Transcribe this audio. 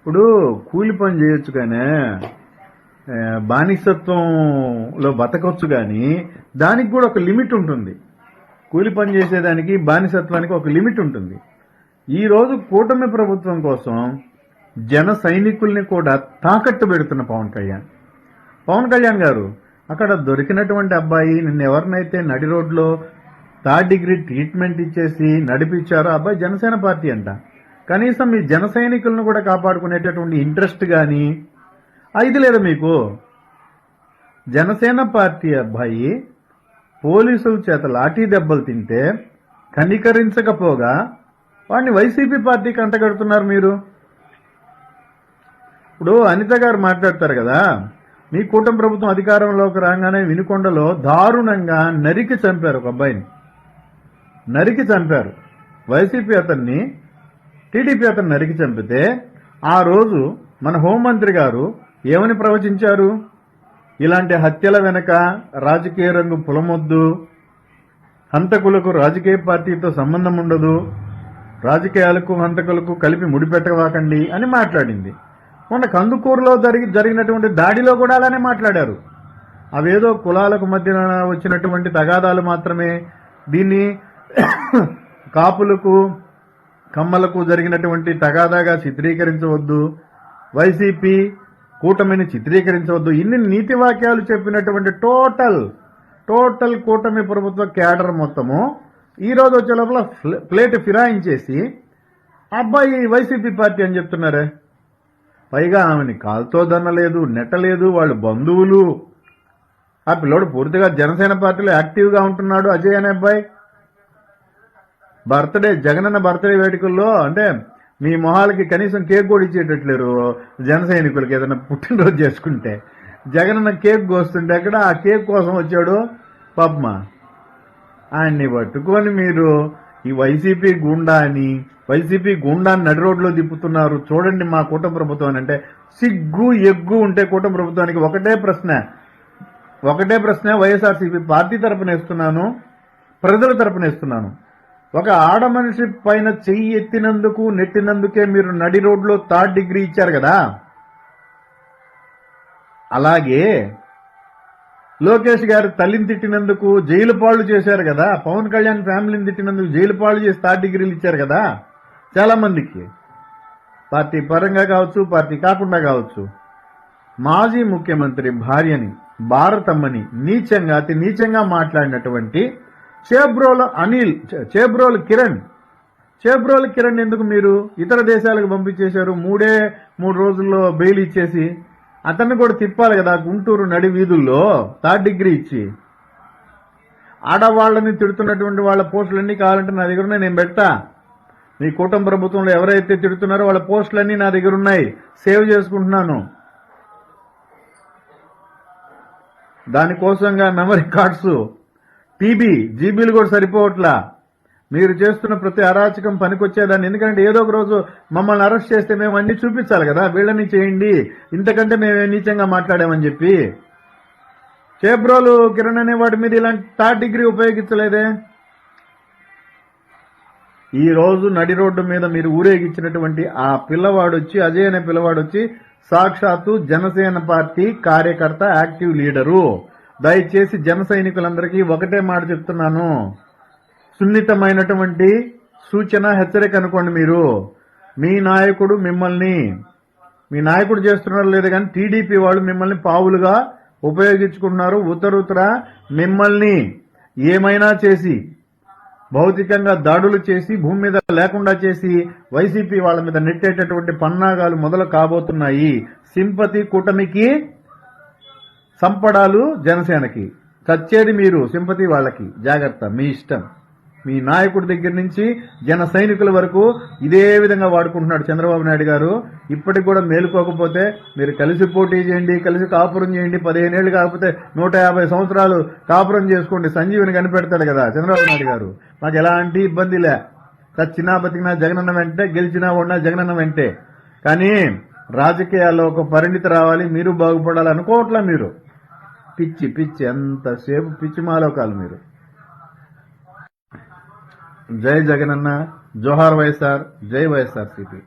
ఇప్పుడు కూలి పని చేయొచ్చు కానీ బానిసత్వంలో బతకొచ్చు కానీ దానికి కూడా ఒక లిమిట్ ఉంటుంది. కూలి పని చేసేదానికి బానిసత్వానికి ఒక లిమిట్ ఉంటుంది. ఈరోజు కూటమి ప్రభుత్వం కోసం జన సైనికుల్ని కూడా తాకట్టు పెడుతున్న పవన్ కళ్యాణ్. పవన్ కళ్యాణ్ గారు అక్కడ దొరికినటువంటి అబ్బాయి నిన్న ఎవరినైతే నడి రోడ్లో థర్డ్ డిగ్రీ ట్రీట్మెంట్ ఇచ్చేసి నడిపించారో అబ్బాయి జనసేన పార్టీ అంట. కనీసం మీ జన సైనికులను కూడా కాపాడుకునేటటువంటి ఇంట్రెస్ట్ కానీ ఇది లేదా మీకు? జనసేన పార్టీ అబ్బాయి పోలీసుల చేత లాఠీ దెబ్బలు తింటే కనికరించకపోగా వాడిని వైసీపీ పార్టీకి అంటగడుతున్నారు మీరు. ఇప్పుడు అనిత గారు మాట్లాడతారు కదా మీ కూటమి ప్రభుత్వం అధికారంలోకి రాగానే వినుకొండలో దారుణంగా నరికి చంపారు ఒక అబ్బాయిని. నరికి చంపారు. వైసీపీ అతన్ని టీడీపీ అతను నరికి చంపితే ఆ రోజు మన హోంమంత్రి గారు ఏమని ప్రవచించారు? ఇలాంటి హత్యల వెనక రాజకీయ రంగు పులమొద్దు. హంతకులకు రాజకీయ పార్టీతో సంబంధం ఉండదు. రాజకీయాలకు హంతకులకు కలిపి ముడిపెట్టవాకండి అని మాట్లాడింది. మొన్న కందుకూరులో జరిగి జరిగినటువంటి దాడిలో కూడా అలానే మాట్లాడారు. అవేదో కులాలకు మధ్యన వచ్చినటువంటి తగాదాలు మాత్రమే. దీన్ని కాపులకు కమ్మలకు జరిగినటువంటి తగాదాగా చిత్రీకరించవద్దు. వైసీపీ కూటమిని చిత్రీకరించవద్దు. ఇన్ని నీతి వాక్యాలు చెప్పినటువంటి టోటల్ టోటల్ కూటమి ప్రభుత్వ క్యాడర్ మొత్తము ఈ రోజు వచ్చే లోపల ప్లేట్ ఫిరాయించేసి అబ్బాయి వైసీపీ పార్టీ అని చెప్తున్నారే? పైగా ఆమెని కాల్తో దన్నలేదు నెట్టలేదు వాళ్ళు బంధువులు. ఆ పిల్లోడు పూర్తిగా జనసేన పార్టీలో యాక్టివ్గా ఉంటున్నాడు అజయ్ అనే అబ్బాయి. బర్త్డే జగనన్న బర్త్డే వేడుకల్లో అంటే మీ మొహాలకి కనీసం కేక్ కూడా ఇచ్చేటట్లేరు జన సైనికులకి ఏదైనా పుట్టినరోజు చేసుకుంటే. జగనన్న కేక్ కోస్తుంటే అక్కడ ఆ కేక్ కోసం వచ్చాడు పద్మ. ఆయన్ని పట్టుకొని మీరు ఈ వైసీపీ గుండా అని వైసీపీ గుండాన్ని నడి రోడ్లో తిప్పుతున్నారు. చూడండి మా కూటమి ప్రభుత్వం అని అంటే సిగ్గు ఎగ్గు ఉంటే కూటమి ప్రభుత్వానికి ఒకటే ప్రశ్న. ఒకటే ప్రశ్న వైఎస్ఆర్సీపీ పార్టీ తరపున ఇస్తున్నాను ప్రజల తరపున ఇస్తున్నాను ఒక ఆడ మనిషి పైన చెయ్యి ఎత్తినందుకు నెట్టినందుకే మీరు నడి రోడ్లో థర్డ్ డిగ్రీ ఇచ్చారు కదా? అలాగే లోకేష్ గారు తల్లిని తిట్టినందుకు జైలు పాళ్ళు చేశారు కదా? పవన్ కళ్యాణ్ ఫ్యామిలీని తిట్టినందుకు జైలు పాళ్ళు చేసి థర్డ్ డిగ్రీలు ఇచ్చారు కదా? చాలా మందికి. పార్టీ పరంగా కావచ్చు పార్టీ కాకుండా కావచ్చు. మాజీ ముఖ్యమంత్రి భార్యని భారతమ్మని నీచంగా అతి నీచంగా మాట్లాడినటువంటి చేబ్రోల అనిల్ చేబ్రోల్ కిరణ్. చేబ్రోల్ కిరణ్ ఎందుకు మీరు ఇతర దేశాలకు పంపించేశారు? మూడే మూడు రోజుల్లో బెయిల్ ఇచ్చేసి. అతన్ని కూడా తిప్పాలి కదా గుంటూరు నడి వీధుల్లో థర్డ్ డిగ్రీ ఇచ్చి. ఆడవాళ్ళని తిడుతున్నటువంటి వాళ్ళ పోస్టులన్నీ కావాలంటే నా దగ్గర ఉన్నాయి నేను పెడతా. మీ కూటమి ప్రభుత్వంలో ఎవరైతే తిడుతున్నారో వాళ్ళ పోస్టులన్నీ నా దగ్గర ఉన్నాయి. సేవ్ చేసుకుంటున్నాను. దానికోసంగా మెమరీ కార్డ్స్ టీబీ జీబీలు కూడా సరిపోవట్లా. మీరు చేస్తున్న ప్రతి అరాచకం పనికొచ్చేదాన్ని ఎందుకంటే ఏదో ఒక రోజు మమ్మల్ని అరెస్ట్ చేస్తే మేము అన్ని చూపించాలి కదా. వీళ్ళని చేయండి. ఇంతకంటే మేము నీచంగా మాట్లాడామని చెప్పి. చేబ్రోలు కిరణ్ అనే వాటి మీద ఇలాంటి థర్డ్ డిగ్రీ ఉపయోగించలేదే? ఈ రోజు నడి రోడ్డు మీద మీరు ఊరేగించినటువంటి ఆ పిల్లవాడు వచ్చి అజయ్ అనే పిల్లవాడు వచ్చి సాక్షాత్తు జనసేన పార్టీ కార్యకర్త యాక్టివ్ లీడరు. దయచేసి జన సైనికులందరికీ ఒకటే మాట చెప్తున్నాను. సున్నితమైనటువంటి సూచన హెచ్చరిక అనుకోండి మీరు. మీ నాయకుడు మిమ్మల్ని మీ నాయకుడు చేస్తున్నారు లేదు కానీ టీడీపీ వాళ్ళు మిమ్మల్ని పావులుగా ఉపయోగించుకుంటున్నారు. ఉత్తరుత్తర మిమ్మల్ని ఏమైనా చేసి భౌతికంగా దాడులు చేసి భూమి మీద లేకుండా చేసి వైసీపీ వాళ్ళ మీద నెట్టేటటువంటి పన్నాగాలు మొదలు కాబోతున్నాయి. సింపతి కూటమికి సంపడాలు జనసేనకి చచ్చేది మీరు సింపతి వాళ్ళకి. జాగ్రత్త మీ ఇష్టం. మీ నాయకుడి దగ్గర నుంచి జన సైనికుల వరకు ఇదే విధంగా వాడుకుంటున్నాడు చంద్రబాబు నాయుడు గారు. ఇప్పటికి కూడా మేలుకోకపోతే మీరు కలిసి పోటీ చేయండి కలిసి కాపురం చేయండి. పదిహేనేళ్ళు కాకపోతే నూట యాభై సంవత్సరాలు కాపురం చేసుకోండి. సంజీవిని కనిపెడతాడు కదా చంద్రబాబు నాయుడు గారు. మాకు ఎలాంటి ఇబ్బంది లే. చచ్చినా బతికినా జగనన్న వెంటే గెలిచినా ఉన్నా జగనన్న వెంటే. కానీ రాజకీయాల్లో ఒక పరిణితి రావాలి మీరు బాగుపడాలి అనుకోవట్లా మీరు. పిచ్చి పిచ్చి ఎంతసేపు పిచ్చి మాలోకాలు మీరు? జై జగనన్న జోహార్ వైఎస్ఆర్ జై వైఎస్ఆర్ సిపి.